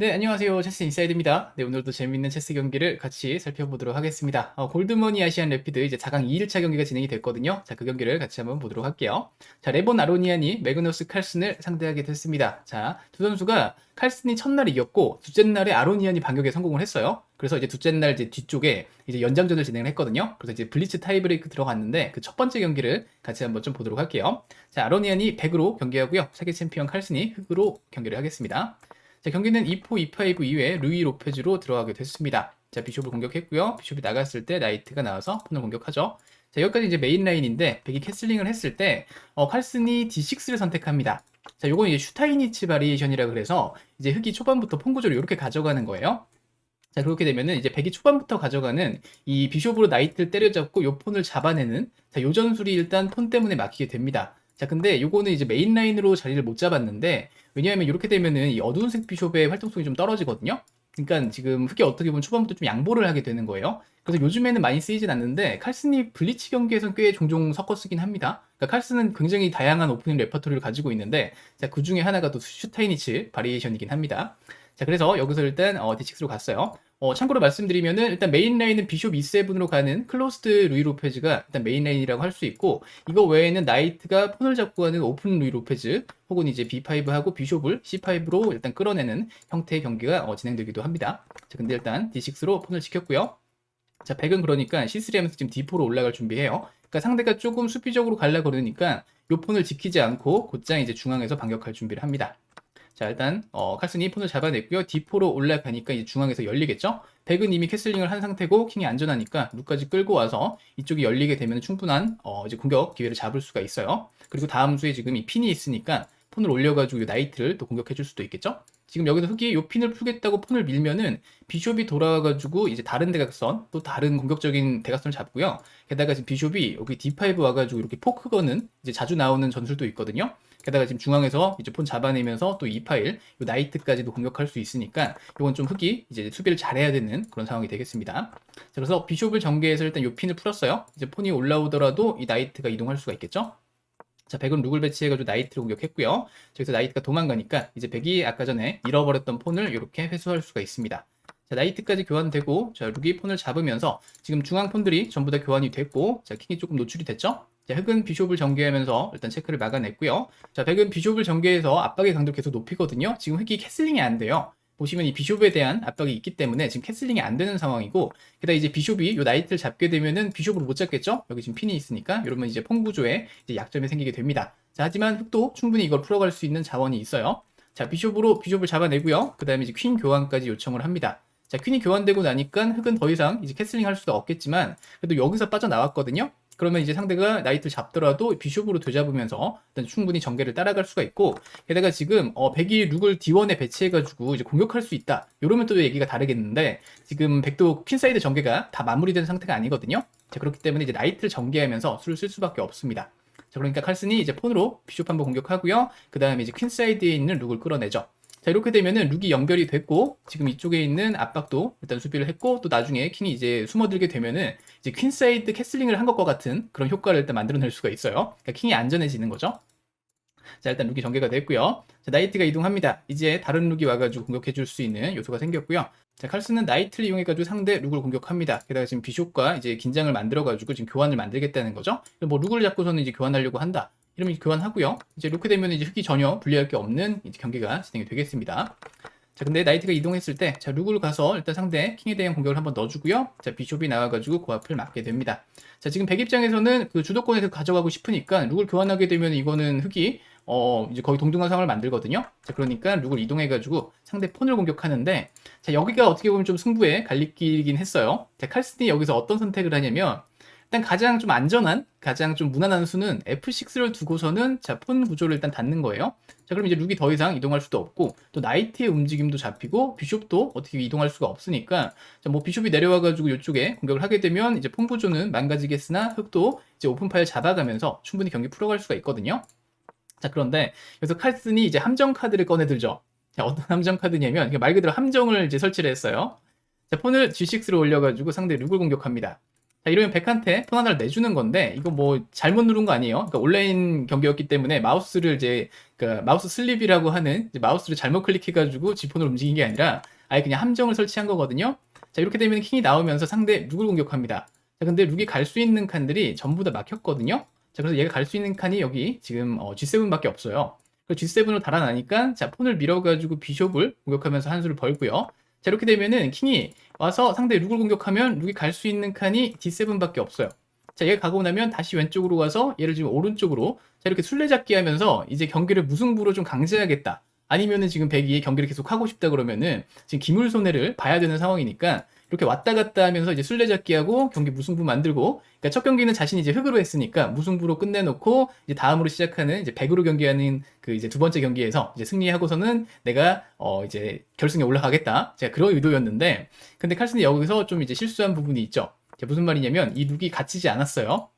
네, 안녕하세요. 체스 인사이드입니다. 네, 오늘도 재밌는 체스 경기를 같이 살펴보도록 하겠습니다. 어, 골드머니 아시안 래피드 이제 4강 2일차 경기가 진행이 됐거든요. 자, 그 경기를 같이 한번 보도록 할게요. 자, 레본 아로니안이 매그너스 칼슨을 상대하게 됐습니다. 자, 두 선수가 칼슨이 첫날 이겼고 둘째 날에 아로니안이 반격에 성공을 했어요. 그래서 이제 둘째 날 이제 뒤쪽에 이제 연장전을 진행을 했거든요. 그래서 이제 블리츠 타이브레이크 들어갔는데 그 첫 번째 경기를 같이 한번 좀 보도록 할게요. 자, 아로니안이 100으로 경기하고요. 세계 챔피언 칼슨이 흑으로 경기를 하겠습니다. 자, 경기는 2포 2파이브 이후에 루이 로페즈로 들어가게 됐습니다. 자, 비숍을 공격했고요. 비숍이 나갔을 때 나이트가 나와서 폰을 공격하죠. 자, 여기까지 이제 메인 라인인데 백이 캐슬링을 했을 때 어, 칼슨이 D6를 선택합니다. 자, 요건 이제 슈타이니츠 바리에이션이라 그래서 이제 흑이 초반부터 폰 구조를 이렇게 가져가는 거예요. 자, 그렇게 되면은 이제 백이 초반부터 가져가는 이 비숍으로 나이트를 때려잡고 요 폰을 잡아내는 자, 요 전술이 일단 폰 때문에 막히게 됩니다. 자, 근데 요거는 이제 메인 라인으로 자리를 못 잡았는데 왜냐하면 이렇게 되면은 이 어두운색 비숍의 활동성이 좀 떨어지거든요. 그러니까 지금 흑이 어떻게 보면 초반부터 좀 양보를 하게 되는 거예요. 그래서 요즘에는 많이 쓰이진 않는데 칼슨이 블리치 경기에서는 꽤 종종 섞어 쓰긴 합니다. 그러니까 칼슨은 굉장히 다양한 오프닝 레퍼토리를 가지고 있는데 자, 그 중에 하나가 또 슈타이니츠 바리에이션이긴 합니다. 자, 그래서 여기서 일단 어, D6로 갔어요. 어, 참고로 말씀드리면은 일단 메인 라인은 비숍 E7으로 가는 클로스드 루이 로페즈가 일단 메인 라인이라고 할 수 있고 이거 외에는 나이트가 폰을 잡고 가는 오픈 루이 로페즈 혹은 이제 B5하고 비숍을 C5로 일단 끌어내는 형태의 경기가 어, 진행되기도 합니다. 자, 근데 일단 D6로 폰을 지켰고요. 자, 100은 그러니까 C3 하면서 지금 D4로 올라갈 준비해요. 그러니까 상대가 조금 수비적으로 갈라 그러니까 요 폰을 지키지 않고 곧장 이제 중앙에서 반격할 준비를 합니다. 자, 일단 어, 칼슨이 폰을 잡아냈고요. D4로 올라가니까 이제 중앙에서 열리겠죠? 백은 이미 캐슬링을 한 상태고 킹이 안전하니까 룩까지 끌고 와서 이쪽이 열리게 되면 충분한 어, 이제 공격 기회를 잡을 수가 있어요. 그리고 다음 수에 지금 이 핀이 있으니까 폰을 올려가지고 이 나이트를 또 공격해 줄 수도 있겠죠? 지금 여기서 흑이 요 핀을 풀겠다고 폰을 밀면은 비숍이 돌아와가지고 이제 다른 대각선 또 다른 공격적인 대각선을 잡고요. 게다가 지금 비숍이 여기 D5 와가지고 이렇게 포크 거는 이제 자주 나오는 전술도 있거든요. 게다가 지금 중앙에서 이제 폰 잡아내면서 또 이 파일, 요 나이트까지도 공격할 수 있으니까 이건 좀 흑이 이제 수비를 잘해야 되는 그런 상황이 되겠습니다. 자, 그래서 비숍을 전개해서 일단 요 핀을 풀었어요. 이제 폰이 올라오더라도 이 나이트가 이동할 수가 있겠죠? 자, 백은 룩을 배치해가지고 나이트를 공격했고요. 저기서 나이트가 도망가니까 이제 백이 아까 전에 잃어버렸던 폰을 이렇게 회수할 수가 있습니다. 자, 나이트까지 교환되고, 자, 룩이 폰을 잡으면서 지금 중앙 폰들이 전부 다 교환이 됐고, 자, 킹이 조금 노출이 됐죠? 자, 흑은 비숍을 전개하면서 일단 체크를 막아냈고요. 자, 백은 비숍을 전개해서 압박의 강도를 계속 높이거든요. 지금 흑이 캐슬링이 안 돼요. 보시면 이 비숍에 대한 압박이 있기 때문에 지금 캐슬링이 안 되는 상황이고 게다가 이제 비숍이 요 나이트를 잡게 되면은 비숍으로 못 잡겠죠? 여기 지금 핀이 있으니까 이러면 이제 폰 구조에 이제 약점이 생기게 됩니다. 자, 하지만 흑도 충분히 이걸 풀어갈 수 있는 자원이 있어요. 자, 비숍으로 비숍을 잡아내고요. 그 다음에 이제 퀸 교환까지 요청을 합니다. 자, 퀸이 교환되고 나니까 흑은 더 이상 이제 캐슬링 할 수도 없겠지만 그래도 여기서 빠져나왔거든요. 그러면 이제 상대가 나이트를 잡더라도 비숍으로 되잡으면서 일단 충분히 전개를 따라갈 수가 있고 게다가 지금 어, 백이 룩을 D1에 배치해가지고 이제 공격할 수 있다. 이러면 또 얘기가 다르겠는데 지금 백도 퀸사이드 전개가 다 마무리된 상태가 아니거든요. 자, 그렇기 때문에 이제 나이트를 전개하면서 수를 쓸 수밖에 없습니다. 자, 그러니까 칼슨이 이제 폰으로 비숍 한번 공격하고요. 그 다음에 이제 퀸사이드에 있는 룩을 끌어내죠. 자, 이렇게 되면은 룩이 연결이 됐고, 지금 이쪽에 있는 압박도 일단 수비를 했고, 또 나중에 킹이 이제 숨어들게 되면은 이제 퀸 사이드 캐슬링을 한 것과 같은 그런 효과를 일단 만들어낼 수가 있어요. 그러니까 킹이 안전해지는 거죠. 자, 일단 룩이 전개가 됐고요. 자, 나이트가 이동합니다. 이제 다른 룩이 와가지고 공격해줄 수 있는 요소가 생겼고요. 자, 칼슨은 나이트를 이용해가지고 상대 룩을 공격합니다. 게다가 지금 비숍과 이제 긴장을 만들어가지고 지금 교환을 만들겠다는 거죠. 뭐 룩을 잡고서는 이제 교환하려고 한다. 이러면 교환하고요. 이제 이렇게 되면 이제 흑이 전혀 불리할 게 없는 이제 경기가 진행이 되겠습니다. 자, 근데 나이트가 이동했을 때, 자, 룩을 가서 일단 상대 킹에 대한 공격을 한번 넣어주고요. 자, 비숍이 나와가지고 고앞을 맞게 됩니다. 자, 지금 백 입장에서는 그 주도권에서 가져가고 싶으니까 룩을 교환하게 되면 이거는 흑이 어, 이제 거의 동등한 상황을 만들거든요. 자, 그러니까 룩을 이동해가지고 상대 폰을 공격하는데, 자, 여기가 어떻게 보면 좀 승부의 갈림길이긴 했어요. 자, 칼슨이 여기서 어떤 선택을 하냐면, 일단 가장 좀 안전한, 가장 좀 무난한 수는 F6를 두고서는 자, 폰 구조를 일단 닫는 거예요. 자, 그럼 이제 룩이 더 이상 이동할 수도 없고, 또 나이트의 움직임도 잡히고, 비숍도 어떻게 이동할 수가 없으니까, 자, 뭐 비숍이 내려와가지고 이쪽에 공격을 하게 되면 이제 폰 구조는 망가지겠으나 흑도 이제 오픈 파일 잡아가면서 충분히 경기 풀어갈 수가 있거든요. 자, 그런데 여기서 칼슨이 이제 함정 카드를 꺼내들죠. 자, 어떤 함정 카드냐면, 말 그대로 함정을 이제 설치를 했어요. 자, 폰을 G6로 올려가지고 상대 룩을 공격합니다. 자, 이러면 백한테 폰 하나를 내주는 건데, 이거 뭐 잘못 누른 거 아니에요? 그러니까 온라인 경기였기 때문에 마우스를 이제, 그 마우스 슬립이라고 하는 이제 마우스를 잘못 클릭해가지고 지폰으로 움직인 게 아니라 아예 그냥 함정을 설치한 거거든요. 자, 이렇게 되면 킹이 나오면서 상대 룩을 공격합니다. 자, 근데 룩이 갈 수 있는 칸들이 전부 다 막혔거든요. 자, 그래서 얘가 갈 수 있는 칸이 여기 지금 어, G7밖에 없어요. 그 G7으로 달아나니까 자, 폰을 밀어가지고 비숍을 공격하면서 한 수를 벌고요. 자, 이렇게 되면은 킹이 와서 상대 룩을 공격하면 룩이 갈 수 있는 칸이 D7밖에 없어요. 자, 얘가 가고 나면 다시 왼쪽으로 가서 얘를 지금 오른쪽으로 자, 이렇게 술래잡기 하면서 이제 경기를 무승부로 좀 강제하겠다. 아니면은 지금 백이 경기를 계속 하고 싶다 그러면은 지금 기물 손해를 봐야 되는 상황이니까 이렇게 왔다 갔다 하면서 이제 술래잡기 하고 경기 무승부 만들고 그러니까 첫 경기는 자신이 이제 흑으로 했으니까 무승부로 끝내놓고 이제 다음으로 시작하는 이제 백으로 경기하는 그 이제 두 번째 경기에서 이제 승리하고서는 내가 어 이제 결승에 올라가겠다 제가 그런 의도였는데 근데 칼슨이 여기서 좀 이제 실수한 부분이 있죠 자, 무슨 말이냐면 이 룩이 갇히지 않았어요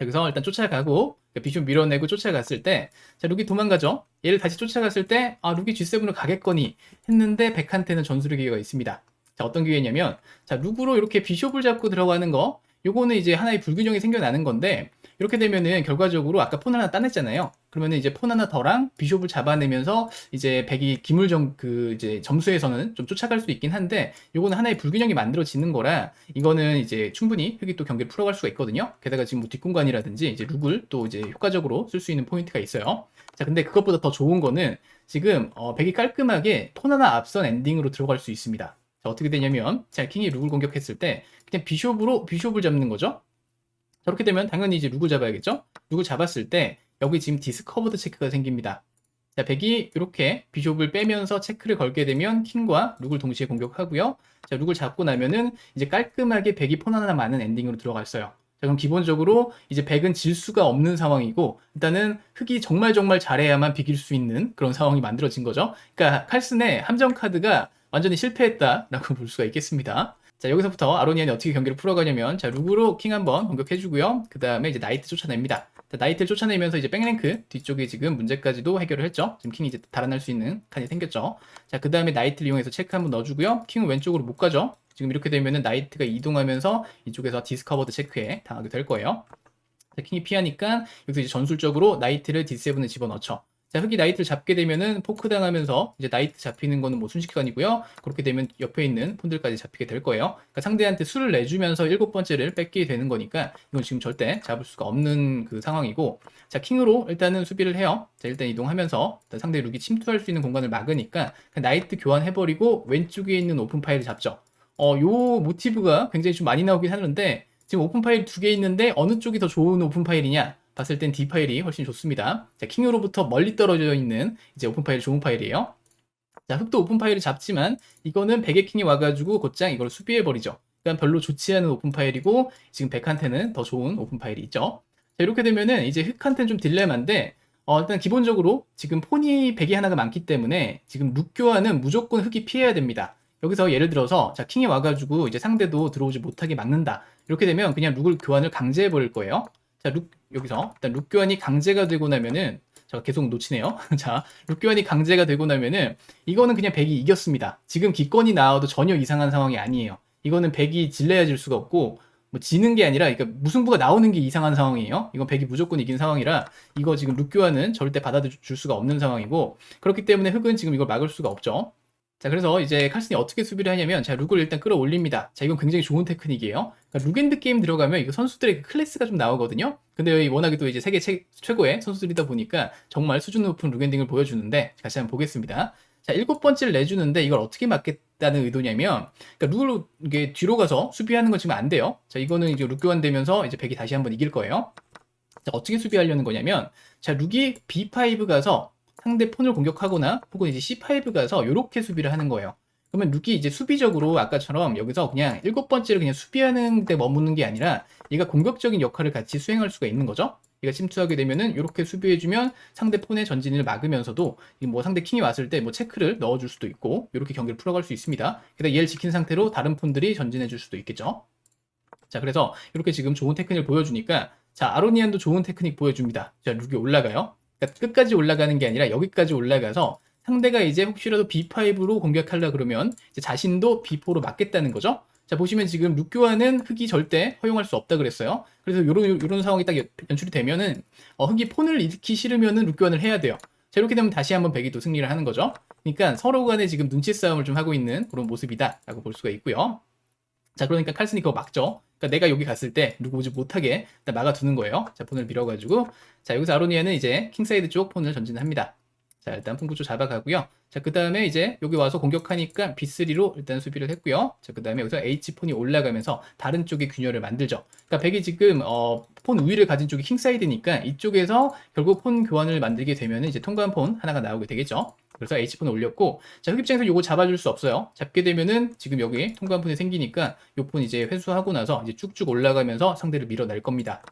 여기서 일단 쫓아가고 비숍 밀어내고 쫓아갔을 때, 자, 룩이 도망가죠? 얘를 다시 쫓아갔을 때, 아, 룩이 G7으로 가겠거니 했는데 백한테는 전술의 기회가 있습니다. 자, 어떤 기회냐면, 자, 룩으로 이렇게 비숍을 잡고 들어가는 거, 요거는 이제 하나의 불균형이 생겨나는 건데, 이렇게 되면은 결과적으로 아까 폰 하나 따냈잖아요. 그러면은 이제 폰 하나 더랑 비숍을 잡아내면서 이제 백이 기물점 그 이제 점수에서는 좀 쫓아갈 수 있긴 한데 요거는 하나의 불균형이 만들어지는 거라 이거는 이제 충분히 흑이 또 경기를 풀어갈 수가 있거든요. 게다가 지금 뭐 뒷공간이라든지 이제 룩을 또 이제 효과적으로 쓸 수 있는 포인트가 있어요. 자, 근데 그것보다 더 좋은 거는 지금 어, 백이 깔끔하게 폰 하나 앞선 엔딩으로 들어갈 수 있습니다. 자, 어떻게 되냐면 자, 킹이 룩을 공격했을 때 그냥 비숍으로 비숍을 잡는 거죠. 저렇게 되면 당연히 이제 룩을 잡아야겠죠? 룩을 잡았을 때 여기 지금 디스커버드 체크가 생깁니다. 자, 백이 이렇게 비숍을 빼면서 체크를 걸게 되면 킹과 룩을 동시에 공격하고요. 자, 룩을 잡고 나면은 이제 깔끔하게 백이 폰 하나 많은 엔딩으로 들어갔어요. 자, 그럼 기본적으로 이제 백은 질 수가 없는 상황이고 일단은 흑이 정말 정말 잘해야만 비길 수 있는 그런 상황이 만들어진 거죠. 그러니까 칼슨의 함정 카드가 완전히 실패했다라고 볼 수가 있겠습니다. 자, 여기서부터 아로니안이 어떻게 경기를 풀어가냐면, 자, 룩으로 킹 한번 공격해주고요. 그 다음에 이제 나이트 쫓아냅니다. 자, 나이트를 쫓아내면서 이제 백랭크 뒤쪽에 지금 문제까지도 해결을 했죠. 지금 킹이 이제 달아날 수 있는 칸이 생겼죠. 자, 그 다음에 나이트를 이용해서 체크 한번 넣어주고요. 킹은 왼쪽으로 못 가죠. 지금 이렇게 되면은 나이트가 이동하면서 이쪽에서 디스커버드 체크에 당하게 될 거예요. 자, 킹이 피하니까 여기서 이제 전술적으로 나이트를 D7에 집어넣죠. 자, 흑이 나이트를 잡게 되면은 포크 당하면서 이제 나이트 잡히는 거는 뭐 순식간이고요. 그렇게 되면 옆에 있는 폰들까지 잡히게 될 거예요. 그러니까 상대한테 수를 내주면서 일곱 번째를 뺏게 되는 거니까 이건 지금 절대 잡을 수가 없는 그 상황이고 자, 킹으로 일단은 수비를 해요. 자, 일단 이동하면서 일단 상대 룩이 침투할 수 있는 공간을 막으니까 나이트 교환해버리고 왼쪽에 있는 오픈 파일을 잡죠. 어, 요 모티브가 굉장히 좀 많이 나오긴 하는데 지금 오픈 파일 두 개 있는데 어느 쪽이 더 좋은 오픈 파일이냐? 봤을 땐 D 파일이 훨씬 좋습니다. 자, 킹으로부터 멀리 떨어져 있는 이제 오픈 파일 좋은 파일이에요. 자, 흑도 오픈 파일을 잡지만 이거는 백의 킹이 와가지고 곧장 이걸 수비해 버리죠. 그러니까 별로 좋지 않은 오픈 파일이고 지금 백한테는 더 좋은 오픈 파일이 있죠. 자, 이렇게 되면은 이제 흑한테는 좀 딜레마인데 어, 일단 기본적으로 지금 폰이 백이 하나가 많기 때문에 지금 룩 교환은 무조건 흑이 피해야 됩니다. 여기서 예를 들어서 자 킹이 와가지고 이제 상대도 들어오지 못하게 막는다. 이렇게 되면 그냥 룩을 교환을 강제해 버릴 거예요. 자, 룩 여기서 일단 룩 교환이 강제가 되고 나면은 제가 계속 놓치네요. 자, 룩 교환이 강제가 되고 나면은 이거는 그냥 백이 이겼습니다. 지금 기권이 나와도 전혀 이상한 상황이 아니에요. 이거는 백이 질려야 질 수가 없고 뭐 지는 게 아니라 그러니까 무승부가 나오는 게 이상한 상황이에요. 이건 백이 무조건 이긴 상황이라 이거 지금 룩 교환은 절대 받아줄 수가 없는 상황이고 그렇기 때문에 흑은 지금 이걸 막을 수가 없죠. 자, 그래서 이제 칼슨이 어떻게 수비를 하냐면, 자, 룩을 일단 끌어올립니다. 자, 이건 굉장히 좋은 테크닉이에요. 그러니까 룩앤드 게임 들어가면 이거 선수들의 그 클래스가 좀 나오거든요. 근데 워낙에 또 이제 세계 최, 최고의 선수들이다 보니까 정말 수준 높은 룩앤딩을 보여주는데, 같이 한번 보겠습니다. 자, 일곱 번째를 내주는데 이걸 어떻게 막겠다는 의도냐면, 그러니까 룩을 이게 뒤로 가서 수비하는 건 지금 안 돼요. 자, 이거는 이제 룩 교환되면서 이제 백이 다시 한번 이길 거예요. 자, 어떻게 수비하려는 거냐면, 자, 룩이 B5 가서 상대 폰을 공격하거나 혹은 이제 C5 가서 이렇게 수비를 하는 거예요. 그러면 룩이 이제 수비적으로 아까처럼 여기서 그냥 일곱 번째를 그냥 수비하는 데 머무는 게 아니라 얘가 공격적인 역할을 같이 수행할 수가 있는 거죠. 얘가 침투하게 되면은 이렇게 수비해주면 상대 폰의 전진을 막으면서도 뭐 상대 킹이 왔을 때 뭐 체크를 넣어줄 수도 있고 이렇게 경기를 풀어갈 수 있습니다. 게다가 얘를 지킨 상태로 다른 폰들이 전진해줄 수도 있겠죠. 자 그래서 이렇게 지금 좋은 테크닉을 보여주니까 자 아로니안도 좋은 테크닉 보여줍니다. 자 룩이 올라가요. 그러니까 끝까지 올라가는 게 아니라 여기까지 올라가서 상대가 이제 혹시라도 B5로 공격하려 그러면 자신도 B4로 맞겠다는 거죠. 자, 보시면 지금 룩 교환은 흑이 절대 허용할 수 없다 그랬어요. 그래서 요런, 요런 상황이 딱 연- 연출이 되면은, 어, 흑이 폰을 잃기 싫으면은 룩 교환을 해야 돼요. 자, 이렇게 되면 다시 한번 백이 또 승리를 하는 거죠. 그러니까 서로 간에 지금 눈치 싸움을 좀 하고 있는 그런 모습이다라고 볼 수가 있고요. 자, 그러니까 칼슨이 그거 막죠. 그러니까 내가 여기 갔을 때 누구 오지 못하게 막아두는 거예요. 자, 폰을 밀어가지고 자, 여기서 아로니아는 이제 킹사이드 쪽 폰을 전진합니다. 자, 일단 폰 구조 잡아가고요. 자, 그 다음에 이제 여기 와서 공격하니까 B3로 일단 수비를 했고요. 자, 그 다음에 여기서 H폰이 올라가면서 다른 쪽의 균열을 만들죠. 그러니까 백이 지금 어, 폰 우위를 가진 쪽이 킹사이드니까 이쪽에서 결국 폰 교환을 만들게 되면 이제 통과한 폰 하나가 나오게 되겠죠. 그래서 H폰을 올렸고 자, 흑 입장에서 요거 잡아줄 수 없어요. 잡게 되면은 지금 여기 통과한 폰이 생기니까 요 폰 이제 회수하고 나서 이제 쭉쭉 올라가면서 상대를 밀어낼 겁니다.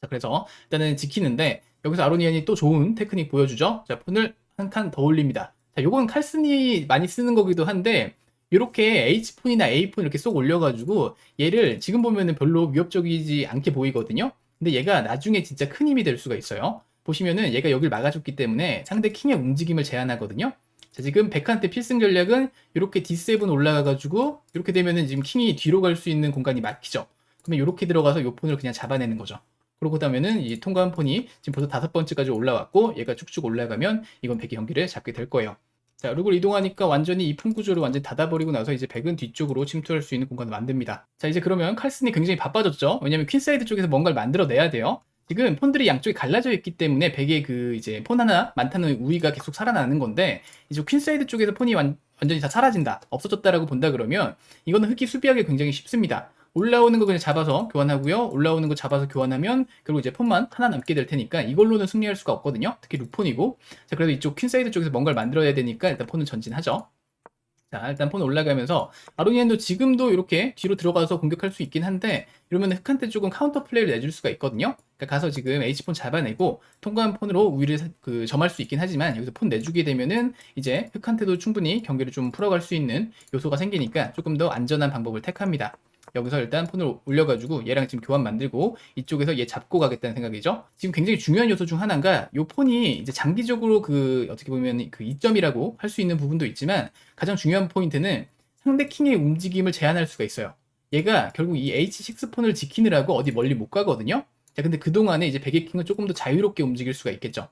자, 그래서 일단은 지키는데 여기서 아로니안이 또 좋은 테크닉 보여주죠. 자, 폰을 한 칸 더 올립니다. 자, 요건 칼슨이 많이 쓰는 거기도 한데 이렇게 H폰이나 A폰 이렇게 쏙 올려가지고 얘를 지금 보면은 별로 위협적이지 않게 보이거든요. 근데 얘가 나중에 진짜 큰 힘이 될 수가 있어요. 보시면은 얘가 여길 막아줬기 때문에 상대 킹의 움직임을 제한하거든요. 자, 지금 백한테 필승 전략은 이렇게 D7 올라가가지고 이렇게 되면은 지금 킹이 뒤로 갈 수 있는 공간이 막히죠. 그러면 이렇게 들어가서 요 폰을 그냥 잡아내는 거죠. 그러고 나면은 이 통과한 폰이 지금 벌써 다섯 번째까지 올라왔고 얘가 쭉쭉 올라가면 이건 백의 경기를 잡게 될 거예요. 자, 룩을 이동하니까 완전히 이 품 구조를 완전히 닫아버리고 나서 이제 백은 뒤쪽으로 침투할 수 있는 공간을 만듭니다. 자, 이제 그러면 칼슨이 굉장히 바빠졌죠. 왜냐면 퀸사이드 쪽에서 뭔가를 만들어내야 돼요. 지금 폰들이 양쪽에 갈라져 있기 때문에 백의 그 이제 폰 하나 많다는 우위가 계속 살아나는 건데 이제 퀸사이드 쪽에서 폰이 완, 완전히 다 사라진다, 없어졌다라고 본다 그러면 이거는 흑이 수비하기 굉장히 쉽습니다. 올라오는 거 그냥 잡아서 교환하고요. 올라오는 거 잡아서 교환하면 결국 이제 폰만 하나 남게 될 테니까 이걸로는 승리할 수가 없거든요. 특히 룩폰이고. 자, 그래도 이쪽 퀸사이드 쪽에서 뭔가를 만들어야 되니까 일단 폰을 전진하죠. 자, 일단 폰 올라가면서 아로니안도 지금도 이렇게 뒤로 들어가서 공격할 수 있긴 한데 이러면 흑한테 조금 카운터 플레이를 내줄 수가 있거든요. 그러니까 가서 지금 H폰 잡아내고 통과한 폰으로 우위를 사- 그 점할 수 있긴 하지만 여기서 폰 내주게 되면은 이제 흑한테도 충분히 경기를 좀 풀어갈 수 있는 요소가 생기니까 조금 더 안전한 방법을 택합니다. 여기서 일단 폰을 올려가지고 얘랑 지금 교환 만들고 이쪽에서 얘 잡고 가겠다는 생각이죠. 지금 굉장히 중요한 요소 중 하나가 요 폰이 이제 장기적으로 그 어떻게 보면 그 이점이라고 할 수 있는 부분도 있지만 가장 중요한 포인트는 상대 킹의 움직임을 제한할 수가 있어요. 얘가 결국 이 H6 폰을 지키느라고 어디 멀리 못 가거든요. 자, 근데 그동안에 이제 백의 킹은 조금 더 자유롭게 움직일 수가 있겠죠.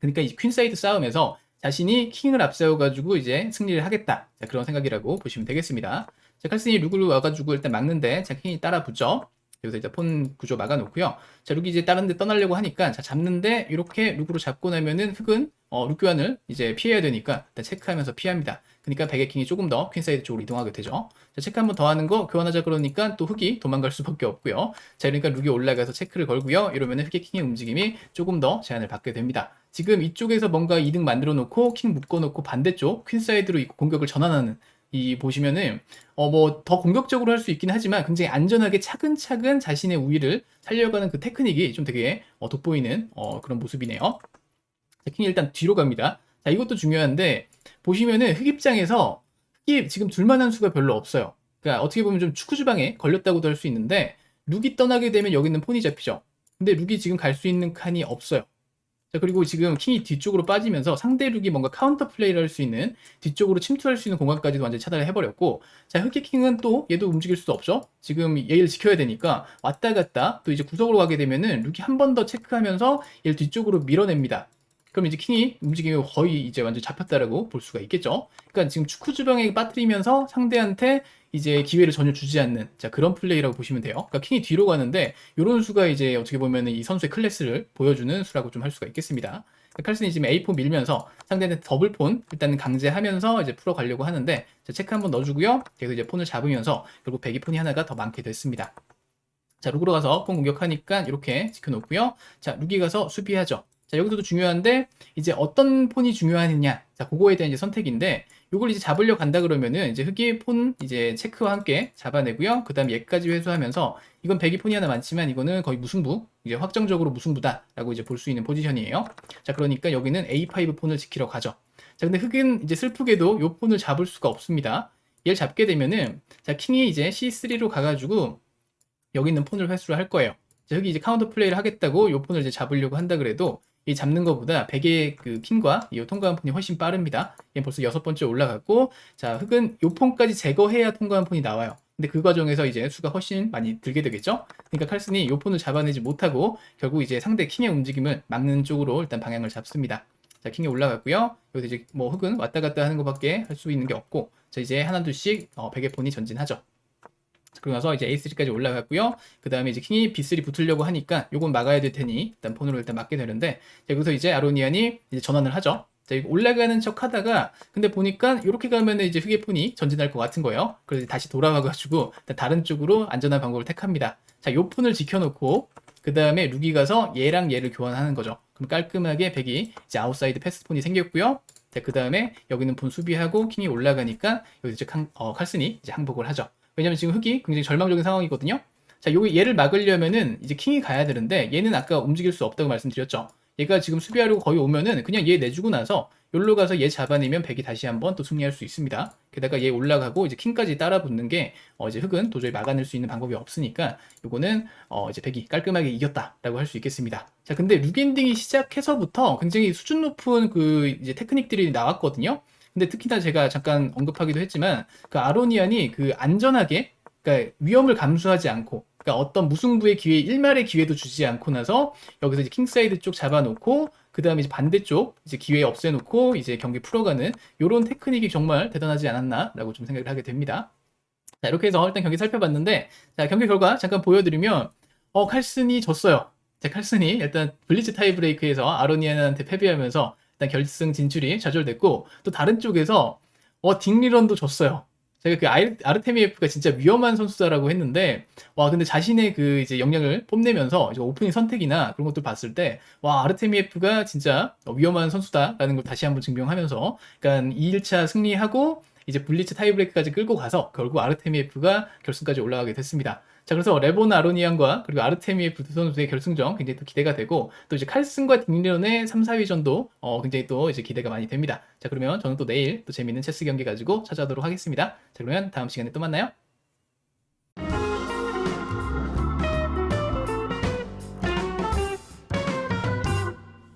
그러니까 이 퀸사이드 싸움에서 자신이 킹을 앞세워가지고 이제 승리를 하겠다. 자, 그런 생각이라고 보시면 되겠습니다. 자, 칼슨이 룩을 와가지고 일단 막는데, 자, 킹이 따라 붙죠. 여기서 이제 폰 구조 막아놓고요. 자, 룩이 이제 다른 데 떠나려고 하니까, 자, 잡는데, 이렇게 룩으로 잡고 나면은 흑은, 어, 룩 교환을 이제 피해야 되니까, 일단 체크하면서 피합니다. 그러니까 백의 킹이 조금 더 퀸사이드 쪽으로 이동하게 되죠. 자, 체크 한번 더 하는 거, 교환하자 그러니까 또 흑이 도망갈 수밖에 없고요. 자, 그러니까 룩이 올라가서 체크를 걸고요. 이러면은 흑의 킹의 움직임이 조금 더 제한을 받게 됩니다. 지금 이쪽에서 뭔가 이득 만들어 놓고, 킹 묶어 놓고 반대쪽, 퀸사이드로 이 공격을 전환하는 이 보시면은 어 뭐 더 공격적으로 할 수 있긴 하지만 굉장히 안전하게 차근차근 자신의 우위를 살려가는 그 테크닉이 좀 되게 어, 돋보이는 어, 그런 모습이네요. 자, 킹이 일단 뒤로 갑니다. 자 이것도 중요한데 보시면은 흑 입장에서 흑이 지금 둘만한 수가 별로 없어요. 그러니까 어떻게 보면 좀 축구 주방에 걸렸다고도 할 수 있는데 룩이 떠나게 되면 여기 있는 폰이 잡히죠. 근데 룩이 지금 갈 수 있는 칸이 없어요. 자, 그리고 지금 킹이 뒤쪽으로 빠지면서 상대 룩이 뭔가 카운터 플레이를 할 수 있는 뒤쪽으로 침투할 수 있는 공간까지도 완전히 차단을 해버렸고, 자, 흑의 킹은 또 얘도 움직일 수 없죠? 지금 얘를 지켜야 되니까 왔다 갔다 또 이제 구석으로 가게 되면은 룩이 한 번 더 체크하면서 얘를 뒤쪽으로 밀어냅니다. 그럼 이제 킹이 움직임이 거의 이제 완전 잡혔다라고 볼 수가 있겠죠? 그러니까 지금 축구 주방에 빠뜨리면서 상대한테 이제 기회를 전혀 주지 않는 자 그런 플레이라고 보시면 돼요. 그러니까 킹이 뒤로 가는데 이런 수가 이제 어떻게 보면 이 선수의 클래스를 보여주는 수라고 좀 할 수가 있겠습니다. 그러니까 칼슨이 지금 A4 밀면서 상대는 더블 폰 일단 강제하면서 이제 풀어가려고 하는데 자, 체크 한번 넣어주고요. 그래서 이제 폰을 잡으면서 결국 배기 폰이 하나가 더 많게 됐습니다. 자 룩으로 가서 폰 공격하니까 이렇게 지켜놓고요. 자 룩이 가서 수비하죠. 자 여기서도 중요한데 이제 어떤 폰이 중요하느냐 자 그거에 대한 이제 선택인데 요걸 이제 잡으려 간다 그러면은 이제 흑이 폰 이제 체크와 함께 잡아내고요. 그 다음 얘까지 회수하면서 이건 백이 폰이 하나 많지만 이거는 거의 무승부 이제 확정적으로 무승부다라고 이제 볼 수 있는 포지션이에요. 자 그러니까 여기는 A5 폰을 지키러 가죠. 자 근데 흑은 이제 슬프게도 요 폰을 잡을 수가 없습니다. 얘를 잡게 되면은 자 킹이 이제 C3로 가 가지고 여기 있는 폰을 회수를 할 거예요. 자, 흑이 이제 카운터 플레이를 하겠다고 요 폰을 이제 잡으려고 한다 그래도 이 잡는 것보다 백의 그 킹과 이 통과한 폰이 훨씬 빠릅니다. 얘 벌써 여섯 번째 올라갔고, 자 흑은 요 폰까지 제거해야 통과한 폰이 나와요. 근데 그 과정에서 이제 수가 훨씬 많이 들게 되겠죠. 그러니까 칼슨이 요 폰을 잡아내지 못하고 결국 이제 상대 킹의 움직임을 막는 쪽으로 일단 방향을 잡습니다. 자, 킹이 올라갔고요. 여기서 이제 뭐 흑은 왔다 갔다 하는 것밖에 할 수 있는 게 없고, 자, 이제 하나 둘씩 어, 베개 폰이 전진하죠. 그러고 나서 이제 A3까지 올라갔고요. 그 다음에 이제 킹이 B3 붙으려고 하니까 요건 막아야 될 테니 일단 폰으로 일단 막게 되는데 자, 여기서 이제 아로니안이 이제 전환을 하죠. 자, 올라가는 척 하다가 근데 보니까 이렇게 가면은 이제 흑의 폰이 전진할 것 같은 거예요. 그래서 다시 돌아와가지고 다른 쪽으로 안전한 방법을 택합니다. 자, 요 폰을 지켜놓고 그 다음에 룩이 가서 얘랑 얘를 교환하는 거죠. 그럼 깔끔하게 백이 이제 아웃사이드 패스 폰이 생겼고요. 자, 그 다음에 여기는 폰 수비하고 킹이 올라가니까 여기서 이제 칸- 어, 칼슨이 이제 항복을 하죠. 왜냐면 지금 흑이 굉장히 절망적인 상황이거든요. 자, 여기 얘를 막으려면은 이제 킹이 가야 되는데 얘는 아까 움직일 수 없다고 말씀드렸죠. 얘가 지금 수비하려고 거의 오면은 그냥 얘 내주고 나서 여기로 가서 얘 잡아내면 백이 다시 한번 또 승리할 수 있습니다. 게다가 얘 올라가고 이제 킹까지 따라 붙는 게 어, 이제 흑은 도저히 막아낼 수 있는 방법이 없으니까 요거는 어, 이제 백이 깔끔하게 이겼다라고 할 수 있겠습니다. 자, 근데 룩엔딩이 시작해서부터 굉장히 수준 높은 그 이제 테크닉들이 나왔거든요. 근데 특히나 제가 잠깐 언급하기도 했지만 그 아로니안이 그 안전하게 그러니까 위험을 감수하지 않고 그러니까 어떤 무승부의 기회, 일말의 기회도 주지 않고 나서 여기서 이제 킹사이드 쪽 잡아놓고 그 다음에 이제 반대쪽 이제 기회 없애놓고 이제 경기 풀어가는 이런 테크닉이 정말 대단하지 않았나라고 좀 생각을 하게 됩니다. 자 이렇게 해서 일단 경기 살펴봤는데 자 경기 결과 잠깐 보여드리면 어 칼슨이 졌어요. 자 칼슨이 일단 블리츠 타이브레이크에서 아로니안한테 패배하면서 일단 결승 진출이 좌절됐고 또 다른 쪽에서 어 딩리런도 졌어요. 제가 그 아르테미에프가 진짜 위험한 선수다라고 했는데 와 근데 자신의 그 이제 역량을 뽐내면서 이제 오프닝 선택이나 그런 것들 봤을 때 와 아르테미에프가 진짜 위험한 선수다라는 걸 다시 한번 증명하면서 그러니까 2일차 승리하고 이제 블리츠 타이브레이크까지 끌고 가서 결국 아르테미에프가 결승까지 올라가게 됐습니다. 자 그래서 레본 아로니안과 그리고 아르테미에프 두 선수의 결승전 굉장히 또 기대가 되고 또 이제 칼슨과 딩리런의 3, 4위전도 어, 굉장히 또 이제 기대가 많이 됩니다. 자 그러면 저는 또 내일 또 재밌는 체스 경기 가지고 찾아오도록 하겠습니다. 자 그러면 다음 시간에 또 만나요.